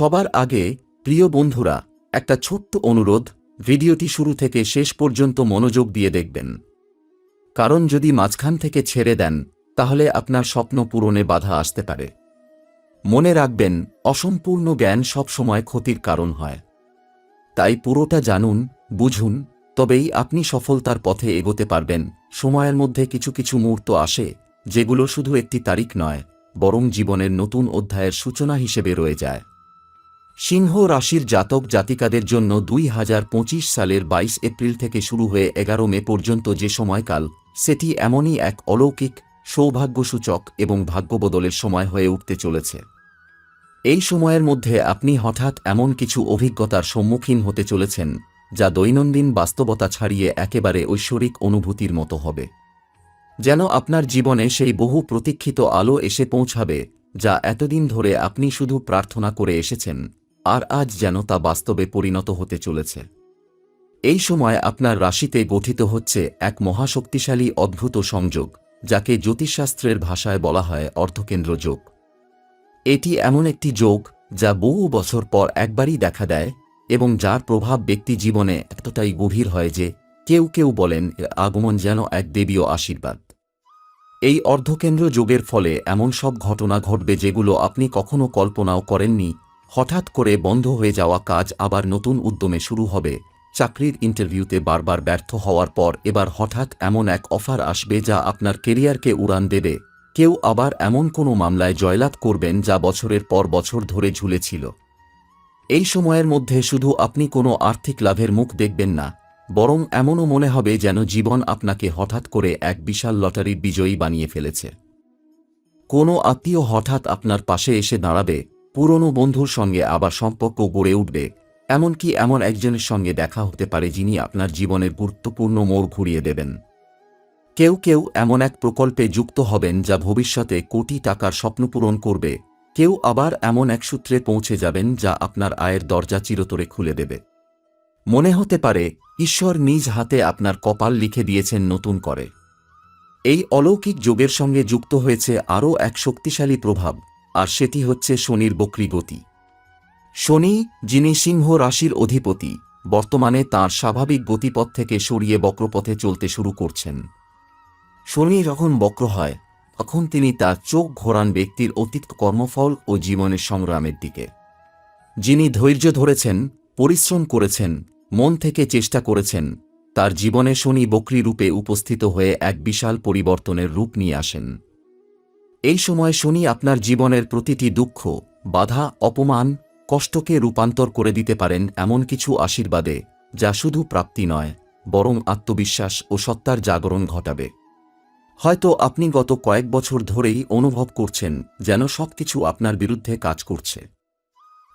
সবার আগে, প্রিয় বন্ধুরা, একটা ছোট্ট অনুরোধ, ভিডিওটি শুরু থেকে শেষ পর্যন্ত মনোযোগ দিয়ে দেখবেন। কারণ যদি মাঝখান থেকে ছেড়ে দেন, তাহলে আপনার স্বপ্ন পূরণে বাধা আসতে পারে। মনে রাখবেন, অসম্পূর্ণ জ্ঞান সবসময় ক্ষতির কারণ হয়। তাই পুরোটা জানুন, বুঝুন, তবেই আপনি সফলতার পথে এগোতে পারবেন। সময়ের মধ্যে কিছু কিছু মুহূর্ত আসে, যেগুলো শুধু একটি তারিখ নয়, বরং জীবনের নতুন অধ্যায়ের সূচনা হিসেবে রয়ে যায়। সিংহ রাশির জাতক জাতিকাদের জন্য দুই হাজার পঁচিশ সালের বাইশ এপ্রিল থেকে শুরু হয়ে এগারো মে পর্যন্ত যে সময়কাল, সেটি এমনই এক অলৌকিক, সৌভাগ্যসূচক এবং ভাগ্যবদলের সময় হয়ে উঠতে চলেছে। এই সময়ের মধ্যে আপনি হঠাৎ এমন কিছু অভিজ্ঞতার সম্মুখীন হতে চলেছেন, যা দৈনন্দিন বাস্তবতা ছাড়িয়ে একেবারে ঐশ্বরিক অনুভূতির মতো হবে। যেন আপনার জীবনে সেই বহু প্রতীক্ষিত আলো এসে পৌঁছাবে, যা এতদিন ধরে আপনি শুধু প্রার্থনা করে এসেছেন। আর আজ যেন তা বাস্তবে পরিণত হতে চলেছে। এই সময় আপনার রাশিতে গঠিত হচ্ছে এক মহাশক্তিশালী অদ্ভুত সংযোগ, যাকে জ্যোতিষশাস্ত্রের ভাষায় বলা হয় অর্ধকেন্দ্র যোগ। এটি এমন একটি যোগ যা বহু বছর পর একবারই দেখা দেয় এবং যার প্রভাব ব্যক্তি জীবনে এতটাই গভীর হয় যে কেউ কেউ বলেন আগমন যেন এক দেবীয় আশীর্বাদ। এই অর্ধকেন্দ্র যোগের ফলে এমন সব ঘটনা ঘটবে যেগুলো আপনি কখনো কল্পনাও করেননি হঠাৎ করে বন্ধ হয়ে যাওয়া কাজ আবার নতুন উদ্যমে শুরু হবে। চাকরির ইন্টারভিউতে বারবার ব্যর্থ হওয়ার পর এবার হঠাৎ এমন এক অফার আসবে যা আপনার কেরিয়ারকে উড়ান দেবে। কেউ আবার এমন কোনো মামলায় জয়লাভ করবেন যা বছরের পর বছর ধরে ঝুলেছিল। এই সময়ের মধ্যে শুধু আপনি কোনো আর্থিক লাভের মুখ দেখবেন না, বরং এমনও মনে হবে যেন জীবন আপনাকে হঠাৎ করে এক বিশাল লটারির বিজয়ী বানিয়ে ফেলেছে। কোনো আত্মীয় হঠাৎ আপনার পাশে এসে দাঁড়াবে পুরনো বন্ধুর সঙ্গে আবার সম্পর্ক গড়ে উঠবে, এমনকি এমন একজনের সঙ্গে দেখা হতে পারে যিনি আপনার জীবনের গুরুত্বপূর্ণ মোড় ঘুরিয়ে দেবেন। কেউ কেউ এমন এক প্রকল্পে যুক্ত হবেন যা ভবিষ্যতে কোটি টাকার স্বপ্ন পূরণ করবে, কেউ আবার এমন এক সূত্রে পৌঁছে যাবেন যা আপনার আয়ের দরজা চিরতরে খুলে দেবে। মনে হতে পারে, ঈশ্বর নিজ হাতে আপনার কপাল লিখে দিয়েছেন নতুন করে। এই অলৌকিক যোগের সঙ্গে যুক্ত হয়েছে আরও এক শক্তিশালী প্রভাব আর সেটি হচ্ছে শনির বক্রী গতি। শনি, যিনি সিংহ রাশির অধিপতি, বর্তমানে তার স্বাভাবিক গতিপথ থেকে সরিয়ে বক্রপথে চলতে শুরু করছেন। শনি যখন বক্র হয়, তখন তিনি তার চোখ ঘোরান ব্যক্তির অতীত কর্মফল ও জীবনের সংগ্রামের দিকে। যিনি ধৈর্য ধরেছেন, পরিশ্রম করেছেন, মন থেকে চেষ্টা করেছেন, তার জীবনে শনি বক্রী রূপে উপস্থিত হয়ে এক বিশাল পরিবর্তনের রূপ নিয়ে আসেন। এই সময় শনি আপনার জীবনের প্রতিটি দুঃখ, বাধা, অপমান, কষ্টকে রূপান্তর করে দিতে পারেন এমন কিছু আশীর্বাদে, যা শুধু প্রাপ্তি নয়, বরং আত্মবিশ্বাস ও সত্তার জাগরণ ঘটাবে। হয়তো আপনি গত কয়েক বছর ধরেই অনুভব করছেন যেন সবকিছু আপনার বিরুদ্ধে কাজ করছে।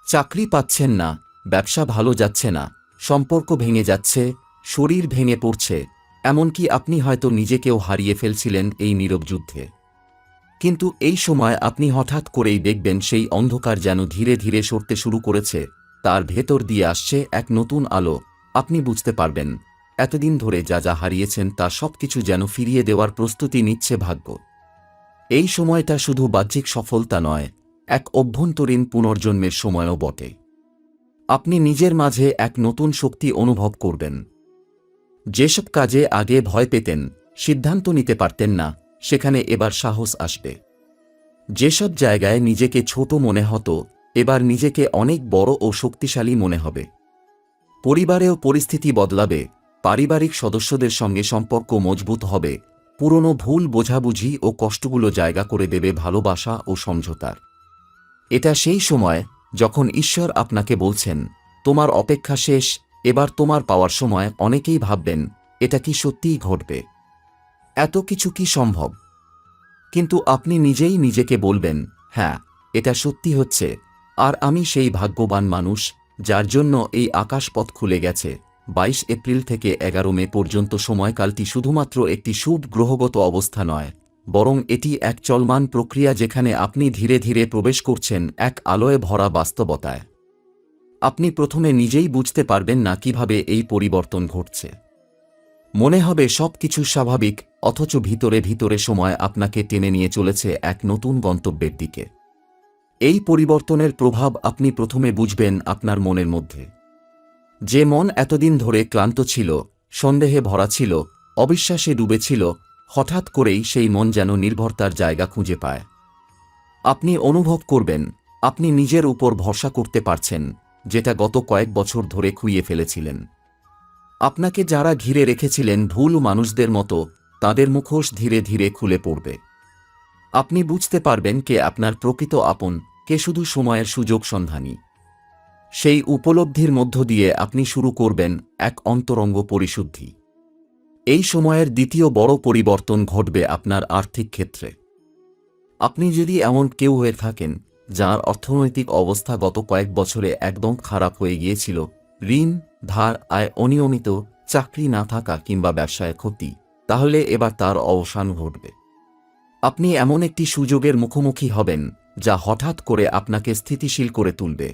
চাকরি পাচ্ছেন না, ব্যবসা ভালো যাচ্ছে না, সম্পর্ক ভেঙে যাচ্ছে, শরীর ভেঙে পড়ছে, এমনকি আপনি হয়তো নিজেকেও হারিয়ে ফেলছিলেন এই নীরব যুদ্ধে। কিন্তু এই সময় আপনি হঠাৎ করেই দেখবেন সেই অন্ধকার যেন ধীরে ধীরে সরতে শুরু করেছে, তার ভেতর দিয়ে আসছে এক নতুন আলো। আপনি বুঝতে পারবেন, এতদিন ধরে যা যা হারিয়েছেন তা সবকিছু যেন ফিরিয়ে দেওয়ার প্রস্তুতি নিচ্ছে ভাগ্য। এই সময়টা শুধু বাহ্যিক সফলতা নয়, এক অভ্যন্তরীণ পুনর্জন্মের সময়ও বটে। আপনি নিজের মাঝে এক নতুন শক্তি অনুভব করবেন। যেসব কাজে আগে ভয় পেতেন, সিদ্ধান্ত নিতে পারতেন না সেখানে এবার সাহস আসবে। যেসব জায়গায় নিজেকে ছোট মনে হতো, এবার নিজেকে অনেক বড় ও শক্তিশালী মনে হবে। পরিবারেও পরিস্থিতি বদলাবে, পারিবারিক সদস্যদের সঙ্গে সম্পর্ক মজবুত হবে, পুরনো ভুল বোঝাবুঝি ও কষ্টগুলো জায়গা করে দেবে ভালোবাসা ও সমঝোতার এটা সেই সময় যখন ঈশ্বর আপনাকে বলছেন, তোমার অপেক্ষা শেষ, এবার তোমার পাওয়ার সময়, অনেকেই ভাববেন, এটা কি সত্যিই ঘটবে? এত কিছু কি সম্ভব? কিন্তু আপনি নিজেই নিজেকে বলবেন হ্যাঁ এটা সত্যি হচ্ছে। আর আমি সেই ভাগ্যবান মানুষ যার জন্য এই আকাশপথ খুলে গেছে। বাইশ এপ্রিল থেকে এগারো মে পর্যন্ত সময়কালটি শুধুমাত্র একটি শুভ গ্রহগত অবস্থা নয়, বরং এটি এক চলমান প্রক্রিয়া যেখানে আপনি ধীরে ধীরে প্রবেশ করছেন এক আলোয় ভরা বাস্তবতায়। আপনি প্রথমে নিজেই বুঝতে পারবেন না কীভাবে এই পরিবর্তন ঘটছে। মনে হবে সব কিছু স্বাভাবিক অথচ ভিতরে ভিতরে সময় আপনাকে টেনে নিয়ে চলেছে এক নতুন গন্তব্যের দিকে। এই পরিবর্তনের প্রভাব আপনি প্রথমে বুঝবেন আপনার মনের মধ্যে। যে মন এতদিন ধরে ক্লান্ত ছিল, সন্দেহে ভরা ছিল, অবিশ্বাসে ডুবেছিল হঠাৎ করেই সেই মন যেন নির্ভরতার জায়গা খুঁজে পায়। আপনি অনুভব করবেন, আপনি নিজের উপর ভরসা করতে পারছেন, যেটা গত কয়েক বছর ধরে খুইয়ে ফেলেছিলেন। আপনাকে যারা ঘিরে রেখেছিলেন ভুল মানুষদের মতো তাদের মুখোশ ধীরে ধীরে খুলে পড়বে। আপনি বুঝতে পারবেন কে আপনার প্রকৃত আপন, কে শুধু সময়ের সুযোগ সন্ধানী। সেই উপলব্ধির মধ্য দিয়ে আপনি শুরু করবেন এক অন্তরঙ্গ পরিশুদ্ধি। এই সময়ের দ্বিতীয় বড় পরিবর্তন ঘটবে আপনার আর্থিক ক্ষেত্রে। আপনি যদি এমন কেউ হয়ে থাকেন, যার অর্থনৈতিক অবস্থা গত কয়েক বছরে একদম খারাপ হয়ে গিয়েছিল, ঋণ, ধার, আয় অনিয়মিত, চাকরি না থাকা কিংবা ব্যবসায় ক্ষতি তাহলে এবার তার অবসান ঘটবে। আপনি এমন একটি সুযোগের মুখোমুখি হবেন, যা হঠাৎ করে আপনাকে স্থিতিশীল করে তুলবে।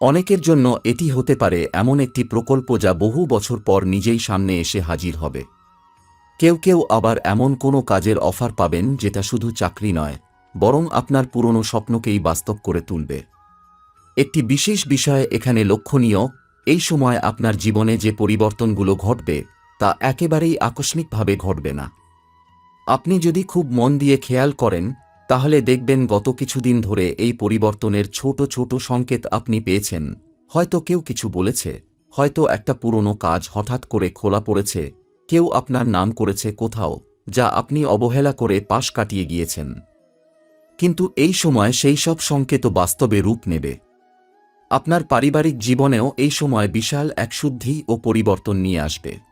অনেকের জন্য এটি হতে পারে এমন একটি প্রকল্প যা বহু বছর পর নিজেই সামনে এসে হাজির হবে। কেউ কেউ আবার এমন কোনো কাজের অফার পাবেন, যেটা শুধু চাকরি নয়, বরং আপনার পুরনো স্বপ্নকেই বাস্তব করে তুলবে। একটি বিশেষ বিষয় এখানে লক্ষণীয়, এই সময় আপনার জীবনে যে পরিবর্তনগুলো ঘটবে তা একেবারেই আকস্মিকভাবে ঘটবে না। আপনি যদি খুব মন দিয়ে খেয়াল করেন, তাহলে দেখবেন গত কিছুদিন ধরে এই পরিবর্তনের ছোট ছোট সংকেত আপনি পেয়েছেন। হয়তো কেউ কিছু বলেছে, হয়তো একটা পুরনো কাজ হঠাৎ করে খোলা পড়েছে, কেউ আপনার নাম করেছে কোথাও, যা আপনি অবহেলা করে পাশ কাটিয়ে গিয়েছেন। কিন্তু এই সময় সেই সব সংকেত বাস্তবে রূপ নেবে। আপনার পারিবারিক জীবনেও এই সময় বিশাল এক শুদ্ধি ও পরিবর্তন নিয়ে আসবে।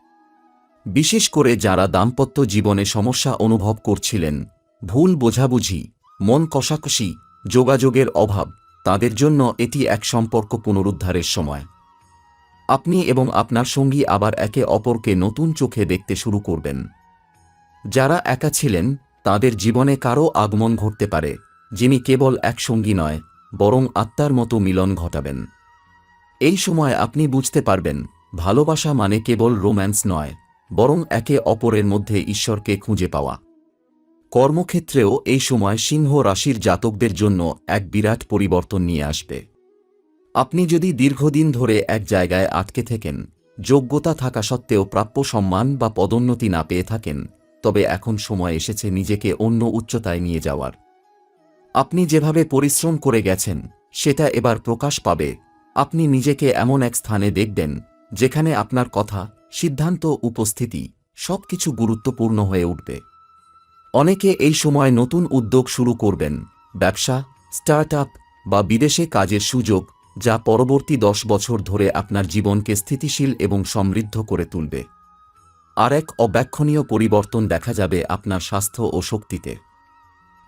বিশেষ করে যারা দাম্পত্য জীবনে সমস্যা অনুভব করছিলেন, ভুল বোঝাবুঝি, মন কষাকষি, যোগাযোগের অভাব, তাদের জন্য এটি এক সম্পর্ক পুনরুদ্ধারের সময়। আপনি এবং আপনার সঙ্গী আবার একে অপরকে নতুন চোখে দেখতে শুরু করবেন। যারা একা ছিলেন, তাদের জীবনে কারও আগমন ঘটতে পারে, যিনি কেবল এক সঙ্গী নয়, বরং আত্মার মতো মিলন ঘটাবেন। এই সময় আপনি বুঝতে পারবেন, ভালোবাসা মানে কেবল রোম্যান্স নয় বরং একে অপরের মধ্যে ঈশ্বরকে খুঁজে পাওয়া। কর্মক্ষেত্রেও এই সময় সিংহ রাশির জাতকদের জন্য এক বিরাট পরিবর্তন নিয়ে আসবে। আপনি যদি দীর্ঘদিন ধরে এক জায়গায় আটকে থাকেন, যোগ্যতা থাকা সত্ত্বেও প্রাপ্য সম্মান বা পদোন্নতি না পেয়ে থাকেন, তবে এখন সময় এসেছে নিজেকে অন্য উচ্চতায় নিয়ে যাওয়ার। আপনি যেভাবে পরিশ্রম করে গেছেন, সেটা এবার প্রকাশ পাবে। আপনি নিজেকে এমন এক স্থানে দেখবেন, যেখানে আপনার কথা সিদ্ধান্ত, উপস্থিতি সবকিছু গুরুত্বপূর্ণ হয়ে উঠবে। অনেকে এই সময় নতুন উদ্যোগ শুরু করবেন, ব্যবসা স্টার্ট বা বিদেশে কাজের সুযোগ যা পরবর্তী দশ বছর ধরে আপনার জীবনকে স্থিতিশীল এবং সমৃদ্ধ করে তুলবে। আর এক অব্যাক্ষণীয় পরিবর্তন দেখা যাবে আপনার স্বাস্থ্য ও শক্তিতে।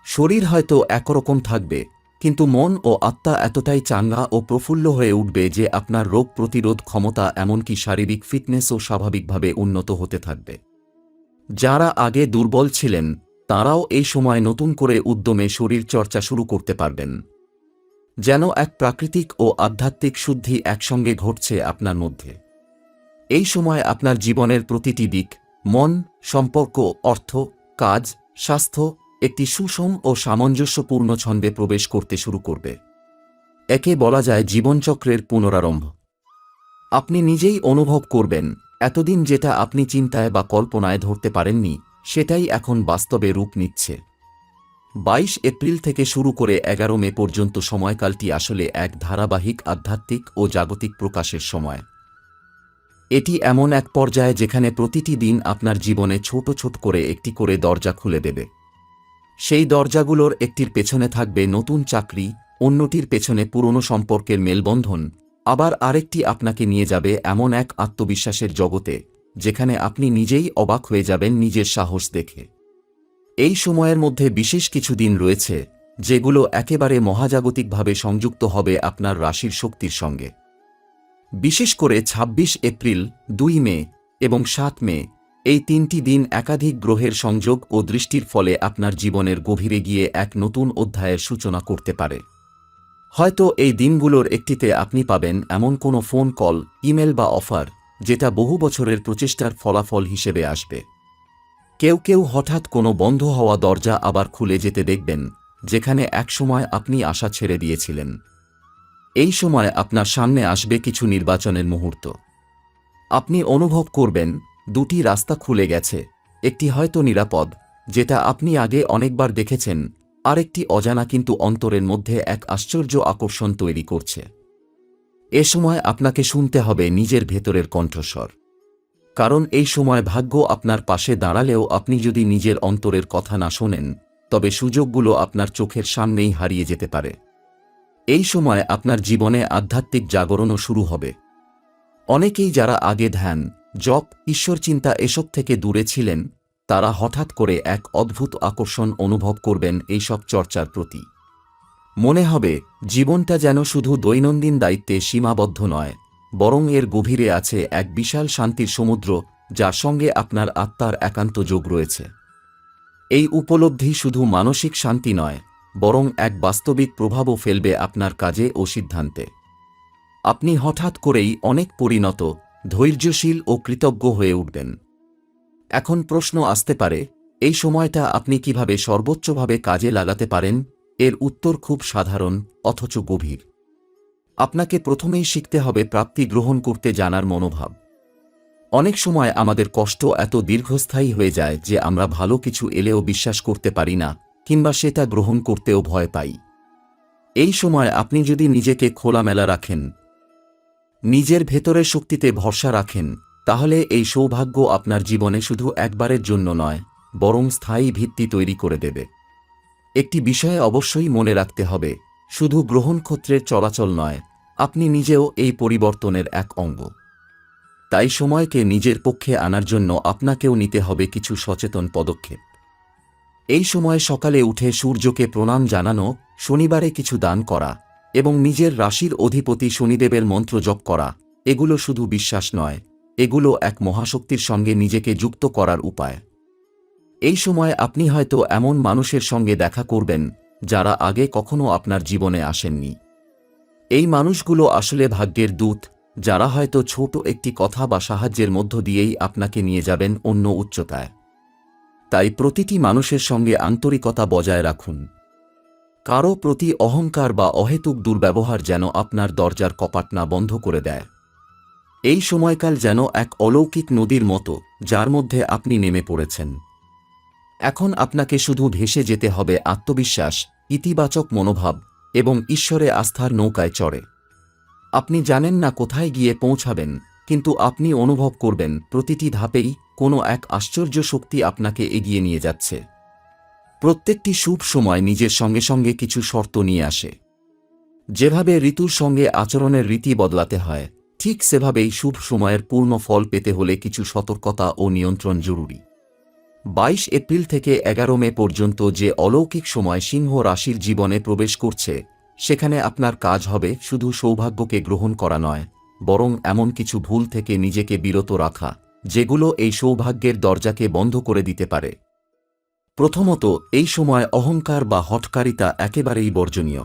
শরীর হয়তো একরকম থাকবে কিন্তু মন ও আত্মা এতটাই চাঙ্গা ও প্রফুল্ল হয়ে উঠবে যে আপনার রোগ প্রতিরোধ ক্ষমতা এমনকি শারীরিক ফিটনেসও স্বাভাবিকভাবে উন্নত হতে থাকবে। যারা আগে দুর্বল ছিলেন, তারাও এই সময় নতুন করে উদ্যমে শরীর চর্চা শুরু করতে পারবেন। যেন এক প্রাকৃতিক ও আধ্যাত্মিক শুদ্ধি একসঙ্গে ঘটছে আপনার মধ্যে। এই সময় আপনার জীবনের প্রতিটি দিক, মন, সম্পর্ক, অর্থ, কাজ, স্বাস্থ্য একটি সুষম ও সামঞ্জস্যপূর্ণ ছন্দে প্রবেশ করতে শুরু করবে। একে বলা যায় জীবনচক্রের পুনরারম্ভ। আপনি নিজেই অনুভব করবেন, এতদিন যেটা আপনি চিন্তায় বা কল্পনায় ধরতে পারেননি, সেটাই এখন বাস্তবে রূপ নিচ্ছে। বাইশ এপ্রিল থেকে শুরু করে এগারো মে পর্যন্ত সময়কালটি আসলে এক ধারাবাহিক, আধ্যাত্মিক ও জাগতিক প্রকাশের সময়। এটি এমন এক পর্যায়ে যেখানে প্রতিটি দিন আপনার জীবনে ছোট ছোট করে একটি করে দরজা খুলে দেবে। সেই দরজাগুলোর একটির পেছনে থাকবে নতুন চাকরি, অন্যটির পেছনে পুরনো সম্পর্কের মেলবন্ধন, আবার আরেকটি আপনাকে নিয়ে যাবে এমন এক আত্মবিশ্বাসের জগতে, যেখানে আপনি নিজেই অবাক হয়ে যাবেন নিজের সাহস দেখে। এই সময়ের মধ্যে বিশেষ কিছু দিন রয়েছে, যেগুলো একেবারে মহাজাগতিকভাবে সংযুক্ত হবে আপনার রাশির শক্তির সঙ্গে। বিশেষ করে ২৬ এপ্রিল, দুই মে এবং সাত মে এই তিনটি দিন একাধিক গ্রহের সংযোগ ও দৃষ্টির ফলে আপনার জীবনের গভীরে গিয়ে এক নতুন অধ্যায়ের সূচনা করতে পারে। হয়তো এই দিনগুলোর একটিতে আপনি পাবেন এমন কোনো ফোন কল, ইমেল বা অফার, যেটা বহু বছরের প্রচেষ্টার ফলাফল হিসেবে আসবে। কেউ কেউ হঠাৎ কোনো বন্ধ হওয়া দরজা আবার খুলে যেতে দেখবেন, যেখানে একসময় আপনি আশা ছেড়ে দিয়েছিলেন। এই সময় আপনার সামনে আসবে কিছু নির্বাচনের মুহূর্ত। আপনি অনুভব করবেন দুটি রাস্তা খুলে গেছে। একটি হয়তো নিরাপদ, যেটা আপনি আগে অনেকবার দেখেছেন, আরেকটি অজানা কিন্তু অন্তরের মধ্যে এক আশ্চর্য আকর্ষণ তৈরি করছে। এ সময় আপনাকে শুনতে হবে নিজের ভেতরের কণ্ঠস্বর। কারণ এই সময় ভাগ্য আপনার পাশে দাঁড়ালেও আপনি যদি নিজের অন্তরের কথা না শোনেন, তবে সুযোগগুলো আপনার চোখের সামনেই হারিয়ে যেতে পারে। এই সময় আপনার জীবনে আধ্যাত্মিক জাগরণও শুরু হবে। অনেকেই যারা আগে ধ্যান জপ ঈশ্বর চিন্তা এসব থেকে দূরে ছিলেন, তারা হঠাৎ করে এক অদ্ভুত আকর্ষণ অনুভব করবেন এইসব চর্চার প্রতি। মনে হবে, জীবনটা যেন শুধু দৈনন্দিন দায়িত্বে সীমাবদ্ধ নয়, বরং এর গভীরে আছে এক বিশাল শান্তির সমুদ্র, যার সঙ্গে আপনার আত্মার একান্ত যোগ রয়েছে। এই উপলব্ধি শুধু মানসিক শান্তি নয়, বরং এক বাস্তবিক প্রভাবও ফেলবে আপনার কাজে ও সিদ্ধান্তে। আপনি হঠাৎ করেই অনেক পরিণত ধৈর্যশীল ও কৃতজ্ঞ হয়ে উঠবেন। এখন প্রশ্ন আসতে পারে, এই সময়টা আপনি কীভাবে সর্বোচ্চভাবে কাজে লাগাতে পারেন? এর উত্তর খুব সাধারণ, অথচ গভীর। আপনাকে প্রথমেই শিখতে হবে প্রাপ্তি গ্রহণ করতে জানার মনোভাব। অনেক সময় আমাদের কষ্ট এত দীর্ঘস্থায়ী হয়ে যায় যে আমরা ভালো কিছু এলেও বিশ্বাস করতে পারি না, কিংবা সেটা গ্রহণ করতেও ভয় পাই। এই সময় আপনি যদি নিজেকে খোলামেলা রাখেন নিজের ভেতরের শক্তিতে ভরসা রাখেন, তাহলে এই সৌভাগ্য আপনার জীবনে শুধু একবারের জন্য নয়, বরং স্থায়ী ভিত্তি তৈরি করে দেবে। একটি বিষয়ে অবশ্যই মনে রাখতে হবে, শুধু গ্রহণক্ষত্রের চলাচল নয়, আপনি নিজেও এই পরিবর্তনের এক অঙ্গ। তাই সময়কে নিজের পক্ষে আনার জন্য আপনাকেও নিতে হবে কিছু সচেতন পদক্ষেপ। এই সময় সকালে উঠে সূর্যকে প্রণাম জানানো, শনিবারে কিছু দান করা এবং নিজের রাশির অধিপতি শনিদেবের মন্ত্র জপ করা। এগুলো শুধু বিশ্বাস নয়, এগুলো এক মহাশক্তির সঙ্গে নিজেকে যুক্ত করার উপায়। এই সময় আপনি হয়তো এমন মানুষের সঙ্গে দেখা করবেন, যারা আগে কখনো আপনার জীবনে আসেননি। এই মানুষগুলো আসলে ভাগ্যের দূত, যারা হয়তো ছোট একটি কথা বা সাহায্যের মধ্য দিয়েই আপনাকে নিয়ে যাবেন অন্য উচ্চতায়। তাই প্রতিটি মানুষের সঙ্গে আন্তরিকতা বজায় রাখুন। কারও প্রতি অহংকার বা অহেতুক দুর্ব্যবহার যেন আপনার দরজার কপাট না বন্ধ করে দেয়। এই সময়কাল যেন এক অলৌকিক নদীর মতো, যার মধ্যে আপনি নেমে পড়েছেন। এখন আপনাকে শুধু ভেসে যেতে হবে আত্মবিশ্বাস, ইতিবাচক মনোভাব এবং ঈশ্বরে আস্থার নৌকায় চড়ে। আপনি জানেন না কোথায় গিয়ে পৌঁছাবেন, কিন্তু আপনি অনুভব করবেন প্রতিটি ধাপেই কোনো এক আশ্চর্য শক্তি আপনাকে এগিয়ে নিয়ে যাচ্ছে। প্রত্যেকটি শুভ সময় নিজের সঙ্গে সঙ্গে কিছু শর্ত নিয়ে আসে। যেভাবে ঋতুর সঙ্গে আচরণের রীতি বদলাতে হয়, ঠিক সেভাবেই শুভ সময়ের পূর্ণ ফল পেতে হলে কিছু সতর্কতা ও নিয়ন্ত্রণ জরুরি। বাইশ এপ্রিল থেকে এগারো মে পর্যন্ত যে অলৌকিক সময় সিংহ রাশির জীবনে প্রবেশ করছে, সেখানে আপনার কাজ হবে শুধু সৌভাগ্যকে গ্রহণ করা নয়, বরং এমন কিছু ভুল থেকে নিজেকে বিরত রাখা, যেগুলো এই সৌভাগ্যের দরজাকে বন্ধ করে দিতে পারে। প্রথমত, এই সময় অহংকার বা হটকারিতা একেবারেই বর্জনীয়।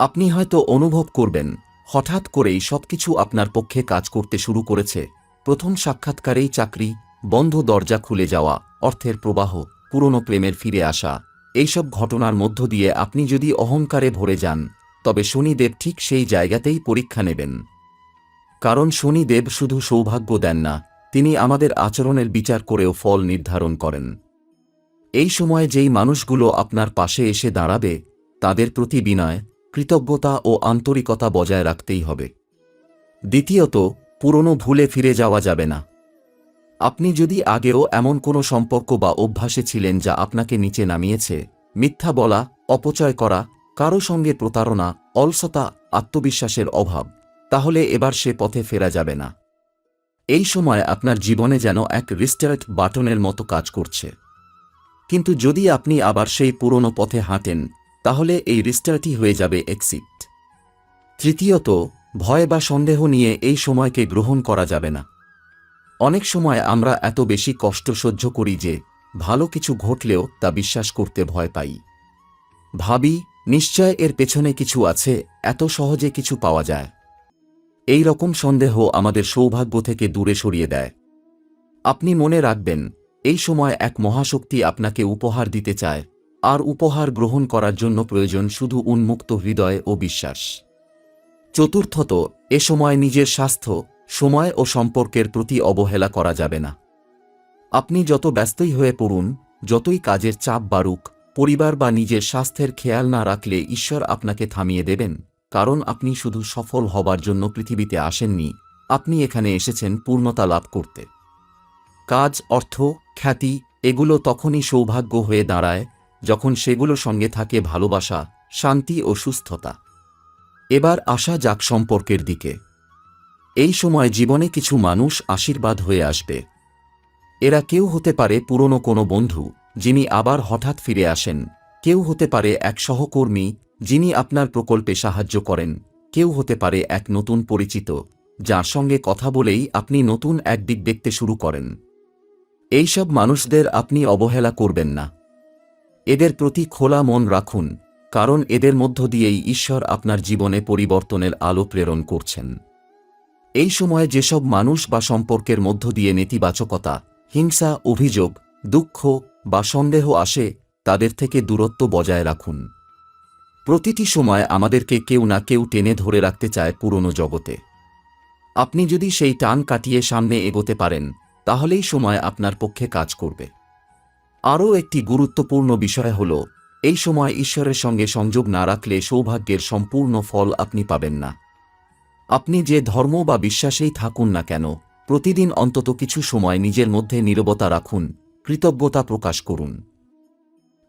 আপনি হয়তো অনুভব করবেন, হঠাৎ করেই সবকিছু আপনার পক্ষে কাজ করতে শুরু করেছে। প্রথম সাক্ষাৎকারেই চাকরি, বন্ধ দরজা খুলে যাওয়া, অর্থের প্রবাহ, পুরনো প্রেমের ফিরে আসা, এইসব ঘটনার মধ্য দিয়ে আপনি যদি অহংকারে ভরে যান, তবে শনিদেব ঠিক সেই জায়গাতেই পরীক্ষা নেবেন। কারণ শনিদেব শুধু সৌভাগ্য দেন না, তিনি আমাদের আচরণের বিচার করেও ফল নির্ধারণ করেন। এই সময় যেই মানুষগুলো আপনার পাশে এসে দাঁড়াবে, তাদের প্রতি বিনয়, কৃতজ্ঞতা ও আন্তরিকতা বজায় রাখতেই হবে। দ্বিতীয়ত, পুরনো ভুলে ফিরে যাওয়া যাবে না। আপনি যদি আগেও এমন কোনো সম্পর্ক বা অভ্যাসে ছিলেন যা আপনাকে নিচে নামিয়েছে, মিথ্যা বলা, অপচয় করা, কারও সঙ্গে প্রতারণা, অলসতা, আত্মবিশ্বাসের অভাব, তাহলে এবার সে পথে ফেরা যাবে না। এই সময় আপনার জীবনে যেন এক রিস্টার্ট বাটনের মতো কাজ করছে। কিন্তু যদি আপনি আবার সেই পুরনো পথে হাঁটেন, তাহলে এই রিস্টার্টই হয়ে যাবে এক্সিট। তৃতীয়ত, ভয় বা সন্দেহ নিয়ে এই সময়কে গ্রহণ করা যাবে না। অনেক সময় আমরা এত বেশি কষ্ট সহ্য করি যে, ভালো কিছু ঘটলেও তা বিশ্বাস করতে ভয় পাই। ভাবি, নিশ্চয় এর পেছনে কিছু আছে, এত সহজে কিছু পাওয়া যায়। এই রকম সন্দেহ আমাদের সৌভাগ্য থেকে দূরে সরিয়ে দেয়। আপনি মনে রাখবেন এই সময় এক মহাশক্তি আপনাকে উপহার দিতে চায়, আর উপহার গ্রহণ করার জন্য প্রয়োজন শুধু উন্মুক্ত হৃদয় ও বিশ্বাস। চতুর্থত, এ সময় নিজের স্বাস্থ্য, সময় ও সম্পর্কের প্রতি অবহেলা করা যাবে না। আপনি যত ব্যস্তই হয়ে পড়ুন, যতই কাজের চাপ বাড়ুক, পরিবার বা নিজের স্বাস্থ্যের খেয়াল না রাখলে ঈশ্বর আপনাকে থামিয়ে দেবেন, কারণ আপনি শুধু সফল হবার জন্য পৃথিবীতে আসেননি, আপনি এখানে এসেছেন পূর্ণতা লাভ করতে। কাজ, অর্থ খ্যাতি, এগুলো তখনই সৌভাগ্য হয়ে দাঁড়ায়, যখন সেগুলো সঙ্গে থাকে ভালোবাসা, শান্তি ও সুস্থতা। এবার আসা যাক সম্পর্কের দিকে। এই সময় জীবনে কিছু মানুষ আশীর্বাদ হয়ে আসবে। এরা কেউ হতে পারে পুরনো কোনো বন্ধু, যিনি আবার হঠাৎ ফিরে আসেন। কেউ হতে পারে এক সহকর্মী, যিনি আপনার প্রকল্পে সাহায্য করেন। কেউ হতে পারে এক নতুন পরিচিত, যার সঙ্গে কথা বলেই আপনি নতুন এক দিক দেখতে শুরু করেন। এইসব মানুষদের আপনি অবহেলা করবেন না। এদের প্রতি খোলা মন রাখুন, কারণ এদের মধ্য দিয়েই ঈশ্বর আপনার জীবনে পরিবর্তনের আলো প্রেরণ করছেন। এই সময়ে যেসব মানুষ বা সম্পর্কের মধ্য দিয়ে নেতিবাচকতা, হিংসা, অভিযোগ, দুঃখ বা সন্দেহ আসে, তাদের থেকে দূরত্ব বজায় রাখুন। প্রতিটি সময় আমাদেরকে কেউ না কেউ টেনে ধরে রাখতে চায় পুরনো জগতে। আপনি যদি সেই টান কাটিয়ে সামনে এগোতে পারেন তাহলেই সময় আপনার পক্ষে কাজ করবে। আরও একটি গুরুত্বপূর্ণ বিষয় হল, এই সময় ঈশ্বরের সঙ্গে সংযোগ না রাখলে সৌভাগ্যের সম্পূর্ণ ফল আপনি পাবেন না। আপনি যে ধর্ম বা বিশ্বাসেই থাকুন না কেন, প্রতিদিন অন্তত কিছু সময় নিজের মধ্যে নীরবতা রাখুন, কৃতজ্ঞতা প্রকাশ করুন।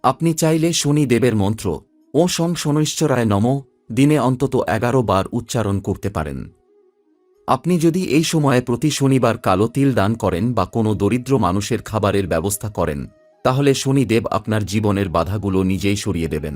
আপনি চাইলে শনি দেবের মন্ত্র, ও সং শনৈশ্বরায় নম, দিনে অন্তত এগারো বার উচ্চারণ করতে পারেন। আপনি যদি এই সময়ে প্রতি শনিবার কালো তিল দান করেন বা কোনো দরিদ্র মানুষের খাবারের ব্যবস্থা করেন, তাহলে শনিদেব আপনার জীবনের বাধাগুলো নিজেই সরিয়ে দেবেন।